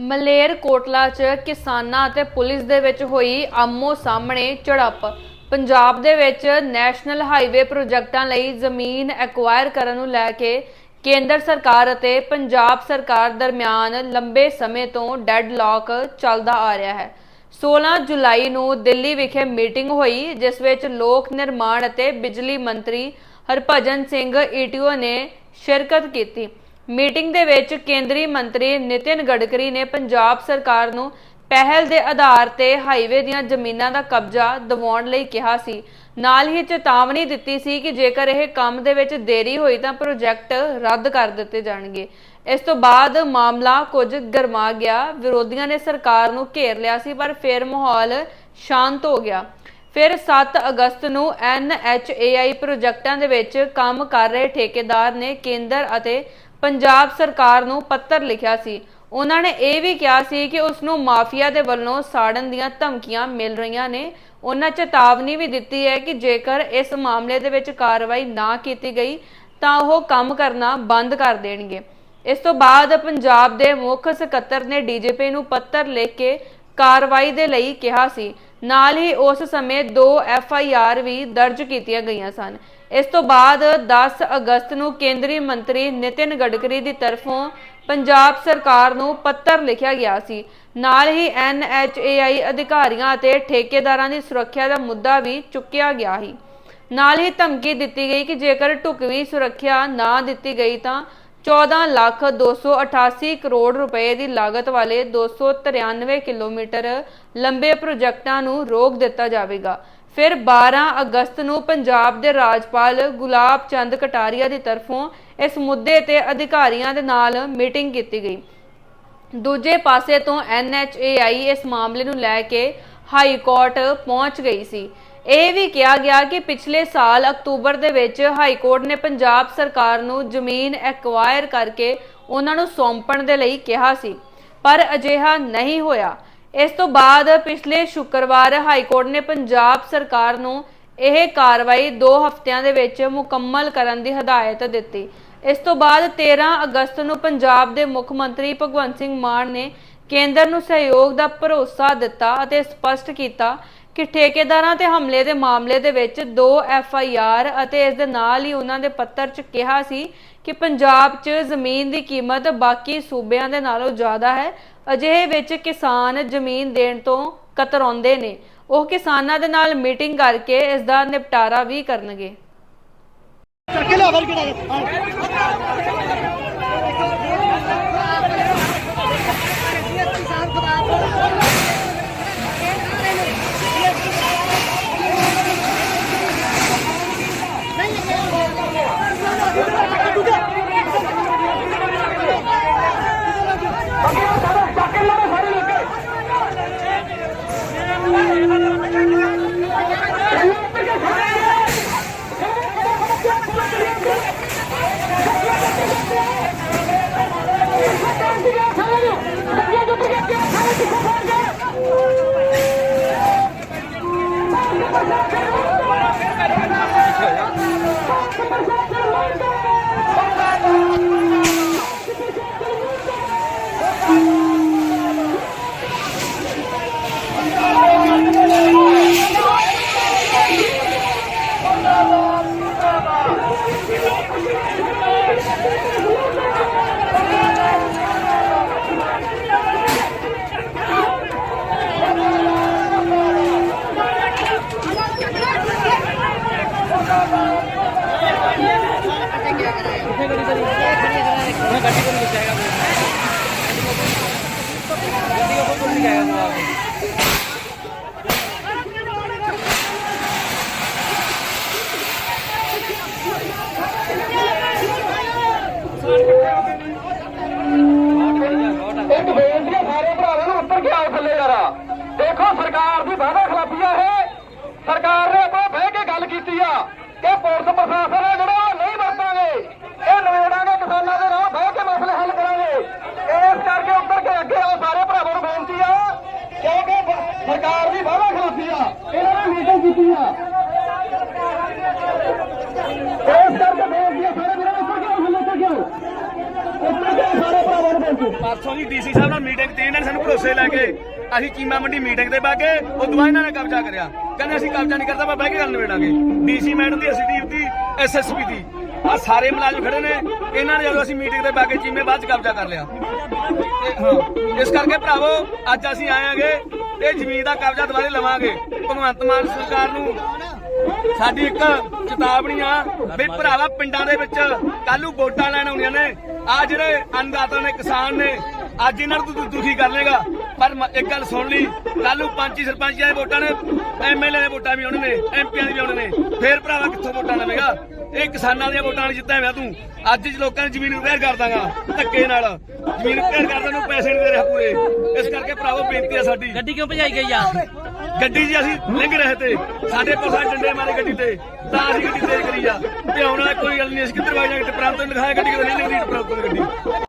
ਮਲੇਰ ਕੋਟਲਾ 'ਚ ਕਿਸਾਨਾਂ ਅਤੇ ਪੁਲਿਸ ਦੇ ਵਿੱਚ ਹੋਈ ਆਮੋ ਸਾਹਮਣੇ ਝੜਪ। ਪੰਜਾਬ ਦੇ ਵਿੱਚ ਨੈਸ਼ਨਲ ਹਾਈਵੇ ਪ੍ਰੋਜੈਕਟਾਂ ਲਈ ਜ਼ਮੀਨ ਐਕਵਾਇਰ ਕਰਨ ਨੂੰ ਲੈ ਕੇ ਕੇਂਦਰ ਸਰਕਾਰ ਅਤੇ ਪੰਜਾਬ ਸਰਕਾਰ ਦਰਮਿਆਨ ਲੰਬੇ ਸਮੇਂ ਤੋਂ ਡੈਡਲੌਕ ਚੱਲਦਾ ਆ ਰਿਹਾ ਹੈ। 16 ਜੁਲਾਈ ਨੂੰ ਦਿੱਲੀ ਵਿਖੇ ਮੀਟਿੰਗ ਹੋਈ, ਜਿਸ ਵਿੱਚ ਲੋਕ ਨਿਰਮਾਣ ਅਤੇ ਬਿਜਲੀ ਮੰਤਰੀ ਹਰਭਜਨ ਸਿੰਘ ਈਟੀਓ ਨੇ ਸ਼ਿਰਕਤ ਕੀਤੀ। ਮੀਟਿੰਗ ਦੇ ਵਿੱਚ ਕੇਂਦਰੀ ਮੰਤਰੀ ਨਿਤਿਨ ਗਡਕਰੀ ਨੇ ਪੰਜਾਬ ਸਰਕਾਰ ਨੂੰ ਪਹਿਲ ਦੇ ਆਧਾਰ ਤੇ ਹਾਈਵੇ ਦੀਆਂ ਜ਼ਮੀਨਾਂ ਦਾ ਕਬਜ਼ਾ ਦਿਵਾਉਣ ਲਈ ਕਿਹਾ ਸੀ। ਨਾਲ ਹੀ ਚੇਤਾਵਨੀ ਦਿੱਤੀ ਸੀ ਕਿ ਜੇਕਰ ਇਹ ਕੰਮ ਦੇ ਵਿੱਚ ਦੇਰੀ ਹੋਈ ਤਾਂ ਪ੍ਰੋਜੈਕਟ ਰੱਦ ਕਰ ਦਿੱਤੇ ਜਾਣਗੇ। ਇਸ ਤੋਂ ਬਾਅਦ ਮਾਮਲਾ ਕੁਝ ਗਰਮਾ ਗਿਆ। ਵਿਰੋਧੀਆਂ ਨੇ ਸਰਕਾਰ ਨੂੰ ਘੇਰ ਲਿਆ ਸੀ, ਪਰ ਫਿਰ ਮਾਹੌਲ ਸ਼ਾਂਤ ਹੋ ਗਿਆ। ਫਿਰ 7 ਅਗਸਤ ਨੂੰ NHAI ਪ੍ਰੋਜੈਕਟਾਂ ਦੇ ਵਿੱਚ ਕੰਮ ਕਰ ਰਹੇ ਠੇਕੇਦਾਰ ਨੇ ਕੇਂਦਰ ਅਤੇ ਪੰਜਾਬ ਸਰਕਾਰ ਨੂੰ ਪੱਤਰ ਲਿਖਿਆ ਸੀ। ਉਹਨਾਂ ਨੇ ਇਹ ਵੀ ਕਿਹਾ ਸੀ ਕਿ ਉਸ ਨੂੰ ਮਾਫੀਆ ਦੇ ਵੱਲੋਂ ਸਾੜਨ ਦੀਆਂ ਧਮਕੀਆਂ ਮਿਲ ਰਹੀਆਂ ਨੇ। ਉਹਨਾਂ ਚੇਤਾਵਨੀ ਵੀ ਦਿੱਤੀ ਹੈ ਕਿ ਜੇਕਰ ਇਸ ਮਾਮਲੇ ਦੇ ਵਿੱਚ ਕਾਰਵਾਈ ਨਾ ਕੀਤੀ ਗਈ, ਤਾਂ ਉਹ ਕੰਮ ਕਰਨਾ ਬੰਦ ਕਰ ਦੇਣਗੇ। ਇਸ ਤੋਂ ਬਾਅਦ ਪੰਜਾਬ ਦੇ ਮੁੱਖ ਸਕੱਤਰ ਨੇ ਡੀਜੀਪੀ ਨੂੰ ਪੱਤਰ ਲਿਖ ਕੇ ਕਾਰਵਾਈ ਦੇ ਲਈ ਕਿਹਾ ਸੀ। ਨਾਲ ਹੀ ਉਸ ਸਮੇਂ ਦੋ ਐਫ ਆਈ ਆਰ ਵੀ ਦਰਜ ਕੀਤੀਆਂ ਗਈਆਂ ਸਨ। ਇਸ ਤੋਂ ਬਾਅਦ 10 ਅਗਸਤ ਨੂੰ ਕੇਂਦਰੀ ਮੰਤਰੀ ਨਿਤਿਨ ਗਡਕਰੀ ਦੀ ਤਰਫੋਂ ਪੰਜਾਬ ਸਰਕਾਰ ਨੂੰ ਪੱਤਰ ਲਿਖਿਆ ਗਿਆ ਸੀ। ਨਾਲ ਹੀ NHAI ਅਧਿਕਾਰੀਆਂ ਅਤੇ ਠੇਕੇਦਾਰਾਂ ਦੀ ਸੁਰੱਖਿਆ ਦਾ ਮੁੱਦਾ ਵੀ ਚੁੱਕਿਆ ਗਿਆ ਸੀ। ਨਾਲ ਹੀ ਧਮਕੀ ਦਿੱਤੀ ਗਈ ਕਿ ਜੇਕਰ ਢੁਕਵੀਂ ਸੁਰੱਖਿਆ ਨਾ ਦਿੱਤੀ ਗਈ ਤਾਂ 14 ਲੱਖ 288 ਕਰੋੜ ਰੁਪਏ ਦੀ ਲਾਗਤ ਵਾਲੇ 293 ਕਿਲੋਮੀਟਰ ਲੰਬੇ ਪ੍ਰੋਜੈਕਟਾਂ ਨੂੰ ਰੋਕ ਦਿੱਤਾ ਜਾਵੇਗਾ। ਫਿਰ 12 ਅਗਸਤ ਨੂੰ ਪੰਜਾਬ ਦੇ ਰਾਜਪਾਲ ਗੁਲਾਬ ਚੰਦ ਕਟਾਰੀਆ ਦੀ ਤਰਫੋਂ ਇਸ ਮੁੱਦੇ ਤੇ ਅਧਿਕਾਰੀਆਂ ਦੇ ਨਾਲ ਮੀਟਿੰਗ ਕੀਤੀ ਗਈ। ਦੂਜੇ ਪਾਸੇ ਤੋਂ NHAI ਇਸ ਮਾਮਲੇ ਨੂੰ ਲੈ ਕੇ ਹਾਈ ਕੋਰਟ ਪਹੁੰਚ ਗਈ ਸੀ। ਇਹ ਵੀ ਕਿਹਾ ਗਿਆ ਕਿ ਪਿਛਲੇ ਸਾਲ ਅਕਤੂਬਰ ਦੇ ਵਿੱਚ ਹਾਈ ਕੋਰਟ ਨੇ ਪੰਜਾਬ ਸਰਕਾਰ ਨੂੰ ਜ਼ਮੀਨ ਐਕਵਾਇਰ ਕਰਕੇ ਉਹਨਾਂ ਨੂੰ ਸੌਂਪਣ ਦੇ ਲਈ ਕਿਹਾ ਸੀ, ਪਰ ਅਜਿਹਾ ਨਹੀਂ ਹੋਇਆ। ਇਸ ਤੋਂ ਬਾਅਦ ਪਿਛਲੇ ਸ਼ੁੱਕਰਵਾਰ ਹਾਈ ਕੋਰਟ ਨੇ ਪੰਜਾਬ ਸਰਕਾਰ ਨੂੰ ਇਹ ਕਾਰਵਾਈ 2 ਹਫ਼ਤਿਆਂ ਦੇ ਵਿੱਚ ਮੁਕੰਮਲ ਕਰਨ ਦੀ ਹਦਾਇਤ ਦਿੱਤੀ। ਇਸ ਤੋਂ ਬਾਅਦ 13 ਅਗਸਤ ਨੂੰ ਪੰਜਾਬ ਦੇ ਮੁੱਖ ਮੰਤਰੀ ਭਗਵੰਤ ਸਿੰਘ ਮਾਨ ਨੇ ਕੇਂਦਰ ਨੂੰ ਸਹਿਯੋਗ ਦਾ ਭਰੋਸਾ ਦਿੱਤਾ ਅਤੇ ਸਪਸ਼ਟ ਕੀਤਾ ਕਿ ਠੇਕੇਦਾਰਾਂ ਤੇ ਹਮਲੇ ਦੇ ਮਾਮਲੇ ਦੇ ਵਿੱਚ ਦੋ ਐਫ ਆਈ ਆਰ ਅਤੇ ਇਸ ਦੇ ਨਾਲ ਹੀ ਉਹਨਾਂ ਦੇ ਪੱਤਰ 'ਚ ਕਿਹਾ ਸੀ ਕਿ ਪੰਜਾਬ 'ਚ ਜ਼ਮੀਨ ਦੀ ਕੀਮਤ ਬਾਕੀ ਸੂਬਿਆਂ ਦੇ ਨਾਲੋਂ ਜ਼ਿਆਦਾ ਹੈ ਅਜਿਹੇ ਵਿੱਚ ਕਿਸਾਨ ਜ਼ਮੀਨ ਦੇਣ ਤੋਂ ਕਤਰਾਉਂਦੇ ਨੇ। ਉਹ ਕਿਸਾਨਾਂ ਦੇ ਨਾਲ ਮੀਟਿੰਗ ਕਰਕੇ ਇਸ ਦਾ ਨਿਪਟਾਰਾ ਵੀ ਕਰਨਗੇ। ਚੱਕੇ ਲਿਆ ਵਰ ਕਿਹੜਾ ਇੱਕ ਆਓ ਥੱਲੇ ਯਾਰਾ। ਦੇਖੋ ਸਰਕਾਰ ਦੀ ਵਾਅਦਾ ਖਿਲਾਫੀ ਆ ਇਹ। ਸਰਕਾਰ ਨੇ ਆਪਣਾ ਬਹਿ ਕੇ ਗੱਲ ਕੀਤੀ ਆ ਕਿ ਪੁਲਿਸ ਪ੍ਰਸ਼ਾਸਨ ਹੈ ਜਿਹੜਾ ਉਹ ਨਹੀਂ ਵਰਤਾਂਗੇ ਇਹ ਨਵੇੜਾਂਗੇ ਕਿਸਾਨਾਂ ਦੇ ਨਾਲ ਬਹਿ ਕੇ ਮਸਲੇ ਹੱਲ ਕਰਾਂਗੇ ਇਸ ਕਰਕੇ ਉੱਤਰ ਕੇ ਅੱਗੇ ਆਓ ਸਾਰੇ ਭਰਾਵਾਂ ਨੂੰ ਬੇਨਤੀ ਆ ਕਿਉਂਕਿ ਬ- ਸਰਕਾਰ ਦੀ ਵਾਅਦਾ ਖਿਲਾਫੀ ਆ ਇਹਨਾਂ ਨੇ ਮੀਟਿੰਗ ਕੀਤੀ ਆ ਇਸ ਕਰਕੇ ਬੇਨਤੀ ਆ ਸਾਰੇ ਵੀਰਾਂ ਨੂੰ ਉੱਤਰ ਕੇ ਆਓ ਥੱਲੇ ਉੱਤਰ ਕੇ ਆਓ ਉੱਤਰ ਕੇ ਆਓ ਸਾਰੇ ਭਰਾਵਾਂ ਨੂੰ ਬੇਨਤੀ ਪਰਸੋਂ ਦੀ ਡੀਸੀ ਸਾਹਿਬ ਨਾਲ ਮੀਟਿੰਗ ਕੀਤੀ ਇਹਨਾਂ ਨੇ ਸਾਨੂੰ ਭਰੋਸੇ ਲੈ ਕੇ ਅਸੀਂ ਚੀਮਾ ਮੰਡੀ ਮੀਟਿੰਗ ਤੇ ਬਾਗੇ ਉਹ ਦੁਆ ਇਹਨਾਂ ਨੇ ਕਬਜ਼ਾ ਕਰਿਆ। ਕਹਿੰਦੇ ਅਸੀਂ ਕਬਜ਼ਾ ਨਹੀਂ ਕਰਦਾ, ਮੈਂ ਬਹਿ ਕੇ ਗੱਲ ਨਿਬੇੜਾਂਗੇ। ਡੀਸੀ ਮੈਡਮ ਦੀ ਐਸਡੀਐਫ ਦੀ ਐਸਐਸਪੀ ਦੀ। ਆ ਸਾਰੇ ਮੁਲਾਜ਼ਮ ਖੜੇ ਨੇ। ਇਹਨਾਂ ਨੇ ਜਦੋਂ ਅਸੀਂ ਮੀਟਿੰਗ ਤੇ ਬਾਗੇ ਚੀਮੇ ਬਾਅਦ ਚ ਕਬਜ਼ਾ ਕਰ ਲਿਆ। ਇਸ ਕਰਕੇ ਭਰਾਵੋ, ਅੱਜ ਅਸੀਂ ਆਏਾਂਗੇ ਇਹ ਜ਼ਮੀਨ ਦਾ ਕਬਜ਼ਾ ਦੁਬਾਰੇ ਲਵਾਂਗੇ। ਭਗਵੰਤ ਮਾਨ ਸਰਕਾਰ ਨੂੰ ਸਾਡੀ ਇੱਕ ਚੇਤਾਵਨੀ ਆ ਵੀ ਭਰਾਵਾ ਪਿੰਡਾਂ ਦੇ ਵਿੱਚ ਕੱਲੂ ਵੋਟਾਂ ਲੈਣ ਆਉਂਦੀਆਂ ਨੇ। ਆ ਜਿਹੜੇ ਅੰਨਦਾਤਾ ਨੇ, ਕਿਸਾਨ ਨੇ, ਅੱਜ ਇਹਨਾਂ ਨੂੰ ਤੂੰ ਦੁਖੀ ਕਰ ਲੇਗਾ ਪਰ ਇੱਕ ਗੱਲ ਸੁਣ ਲਈ ਕੱਲੂ ਪੰਚੀ ਸਰਪੰਚਾਂ ਦੇ ਵੋਟਾਂ ਨੇ ਐਮਐਲਏ ਦੇ ਵੋਟਾਂ ਵੀ ਆਉਣੇ ਨੇ ਐਮਪੀਆਂ ਦੇ ਵੀ ਆਉਣੇ ਨੇ। ਫੇਰ ਭਰਾਵਾ ਕਿੱਥੋਂ ਵੋਟਾਂ ਲਵੇਗਾ ਇਹ ਕਿਸਾਨਾਂ ਦੀਆਂ ਵੋਟਾਂ ਨਾਲ ਜਿੱਤਿਆ ਹੋਇਆ ਤੂੰ। ਅੱਜ ਚ ਲੋਕਾਂ ਨੇ ਜ਼ਮੀਨ ਰਿਪੇਅਰ ਕਰ ਦਾਂਗਾ, ਧੱਕੇ ਨਾਲ। ਜ਼ਮੀਨ ਰਿਪੇਅਰ ਕਰਦਾ ਨੂੰ ਪੈਸੇ ਨਹੀਂ ਦੇ ਰਿਹਾ ਪੂਰੇ। ਇਸ ਕਰਕੇ ਭਰਾਵੋ ਬੇਨਤੀ ਆ ਸਾਡੀ। ਗੱਡੀ ਕਿਉਂ ਭਜਾਈ ਗਈ ਆ? ਗੱਡੀ ਜੀ ਅਸੀਂ ਲੰਘ ਰਹੇ ਤੇ, ਸਾਡੇ ਕੋਲ ਸਾਡੇ ਡੰਡੇ ਮਾਰੇ ਗੱਡੀ ਤੇ, ਤਾਂ ਅਸੀਂ ਗੱਡੀ ਤੇਜ਼ ਕਰੀ ਆ। ਤੇ ਆਉਣ ਵਾਲਾ ਕੋਈ ਗੱਲ ਨਹੀਂ, ਅਸੀਂ ਕਿੱਧਰ ਵਗ ਜਾਾਂਗੇ ਤੋਂ ਲਿਖਾਇਆ ਗੱਡੀ ਕਿਤੇ ਨਹੀਂ ਲੱਗਦੀ ਟਿਪਰਾਂ ਤੋਂ ਗੱਡੀ।